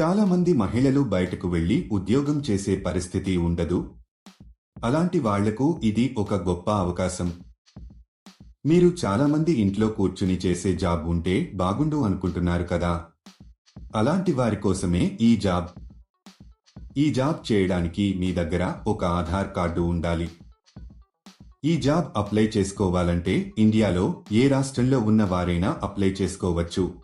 చాలామంది మహిళలు బయటకు వెళ్ళి ఉద్యోగం చేసే పరిస్థితి ఉండదు. అలాంటి వాళ్ళకు ఇది ఒక గొప్ప అవకాశం. మీరు చాలామంది ఇంట్లో కూర్చుని చేసే జాబ్ ఉంటే బాగుండు అనుకుంటున్నారు కదా? అలాంటి వారి కోసమే ఈ జాబ్. ఈ జాబ్ చేయడానికి మీ దగ్గర ఒక ఆధార్ కార్డు ఉండాలి. ఈ జాబ్ అప్లై చేసుకోవాలంటే ఇండియాలో ఏ రాష్ట్రంలో ఉన్న వారైనా అప్లై చేసుకోవచ్చు.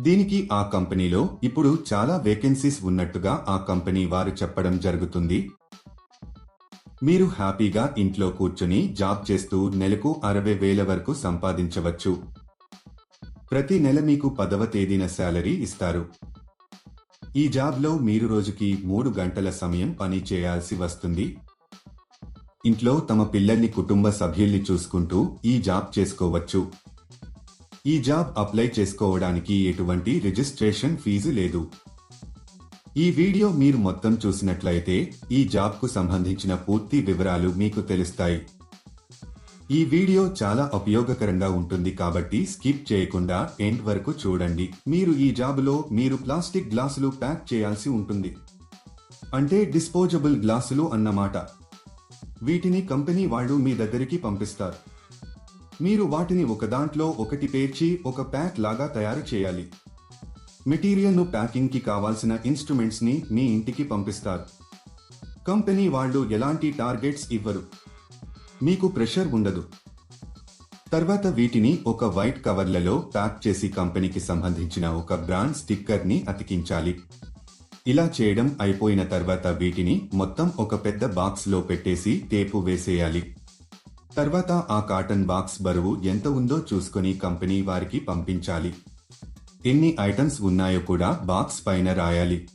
దీనికి ఆ కంపెనీలో ఇప్పుడు చాలా వేకెన్సీస్ ఉన్నట్టుగా ఆ కంపెనీ వారు చెప్పడం జరుగుతుంది. మీరు హ్యాపీగా ఇంట్లో కూర్చుని జాబ్ చేస్తూ నెలకు అరవై వేల వరకు సంపాదించవచ్చు. ప్రతి నెల మీకు పదవ తేదీన శాలరీ ఇస్తారు. ఈ జాబ్లో మీరు రోజుకి మూడు గంటల సమయం పని చేయాల్సి వస్తుంది. ఇంట్లో తమ పిల్లల్ని కుటుంబ సభ్యుల్ని చూసుకుంటూ ఈ జాబ్ చేసుకోవచ్చు. ఈ జాబ్ అప్లై చేసుకోవడానికి ఎటువంటి రిజిస్ట్రేషన్ ఫీజు లేదు. ఈ వీడియో మీరు మొత్తం చూసినట్లయితే ఈ జాబ్కు సంబంధించిన పూర్తి వివరాలు మీకు తెలుస్తాయి. ఈ వీడియో చాలా ఉపయోగకరంగా ఉంటుంది కాబట్టి స్కిప్ చేయకుండా ఎండ్ వరకు చూడండి. మీరు ఈ జాబులో మీరు ప్లాస్టిక్ గ్లాసులు ప్యాక్ చేయాల్సి ఉంటుంది. అంటే డిస్పోజబుల్ గ్లాసులు అన్నమాట. వీటిని కంపెనీ వాళ్ళు మీ దగ్గరికి పంపిస్తారు. మీరు వాటిని ఒక దాంట్లో ఒకటి పేర్చి ఒక ప్యాక్ లాగా తయారు చేయాలి. మెటీరియల్ను ప్యాకింగ్కి కావాల్సిన ఇన్స్ట్రుమెంట్స్ని మీ ఇంటికి పంపిస్తారు. కంపెనీ వాళ్ళు ఎలాంటి టార్గెట్స్ ఇవ్వరు. మీకు ప్రెషర్ ఉండదు. తర్వాత వీటిని ఒక వైట్ కవర్లలో ప్యాక్ చేసి కంపెనీకి సంబంధించిన ఒక బ్రాండ్ స్టిక్కర్ని అతికించాలి. ఇలా చేయడం అయిపోయిన తర్వాత వీటిని మొత్తం ఒక పెద్ద బాక్స్లో పెట్టేసి టేపు వేసేయాలి. తర్వాత ఆ కాటన్ బాక్స్ బరువు ఎంత ఉందో చూసుకొని కంపెనీ వారికి పంపించాలి. ఎన్ని ఐటమ్స్ ఉన్నాయో కూడా బాక్స్ పైన రాయాలి.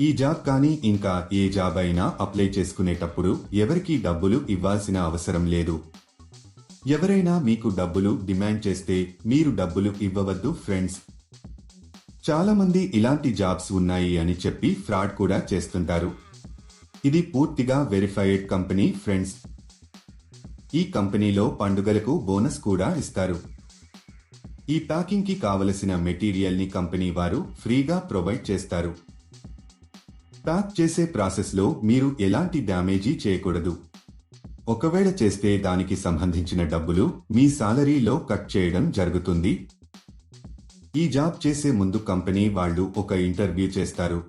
ఈ జాబ్ కానీ ఇంకా ఏ జాబ్ అయినా అప్లై చేసుకునేటప్పుడు ఎవరికీ డబ్బులు ఇవ్వాల్సిన అవసరం లేదు. ఎవరైనా మీకు డబ్బులు డిమాండ్ చేస్తే మీరు డబ్బులు ఇవ్వవద్దు ఫ్రెండ్స్. చాలామంది ఇలాంటి జాబ్స్ ఉన్నాయి అని చెప్పి ఫ్రాడ్ కూడా చేస్తుంటారు. ఇది పూర్తిగా వెరిఫైడ్ కంపెనీ ఫ్రెండ్స్. ఈ కంపెనీలో పండుగలకు బోనస్ కూడా ఇస్తారు. ఈ ప్యాకింగ్కి కావలసిన మెటీరియల్ని కంపెనీ వారు ఫ్రీగా ప్రొవైడ్ చేస్తారు. ప్యాక్ చేసే ప్రాసెస్లో మీరు ఎలాంటి డ్యామేజీ చేయకూడదు. ఒకవేళ చేస్తే దానికి సంబంధించిన డబ్బులు మీ సాలరీలో కట్ చేయడం జరుగుతుంది. ఈ జాబ్ చేసే ముందు కంపెనీ వాళ్ళు ఒక ఇంటర్వ్యూ చేస్తారు.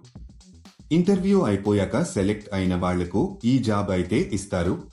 ఇంటర్వ్యూ అయిపోయాక సెలెక్ట్ అయిన వాళ్ళకు ఈ జాబ్ అయితే ఇస్తారు.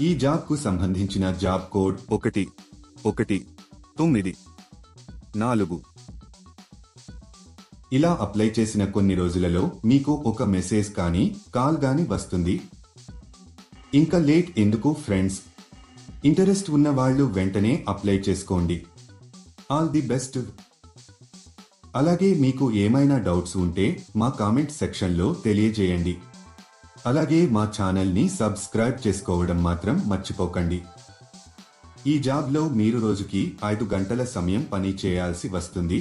ఈ జాబ్కు సంబంధించిన జాబ్ కోడ్ ఒకటి ఒకటి తొమ్మిది నాలుగు. ఇలా అప్లై చేసిన కొన్ని రోజులలో మీకు ఒక మెసేజ్ కానీ కాల్ కానీ వస్తుంది. ఇంకా లేట్ ఎందుకు ఫ్రెండ్స్? ఇంటరెస్ట్ ఉన్న వాళ్ళు వెంటనే అప్లై చేసుకోండి. All the best. అలాగే మీకు ఏమైనా డౌట్స్ ఉంటే మా కామెంట్ సెక్షన్లో తెలియజేయండి. అలాగే మా ఛానల్ని సబ్స్క్రైబ్ చేసుకోవడం మాత్రం మర్చిపోకండి. ఈ జాబ్లో మీరు రోజుకి ఐదు గంటల సమయం పని చేయాల్సి వస్తుంది.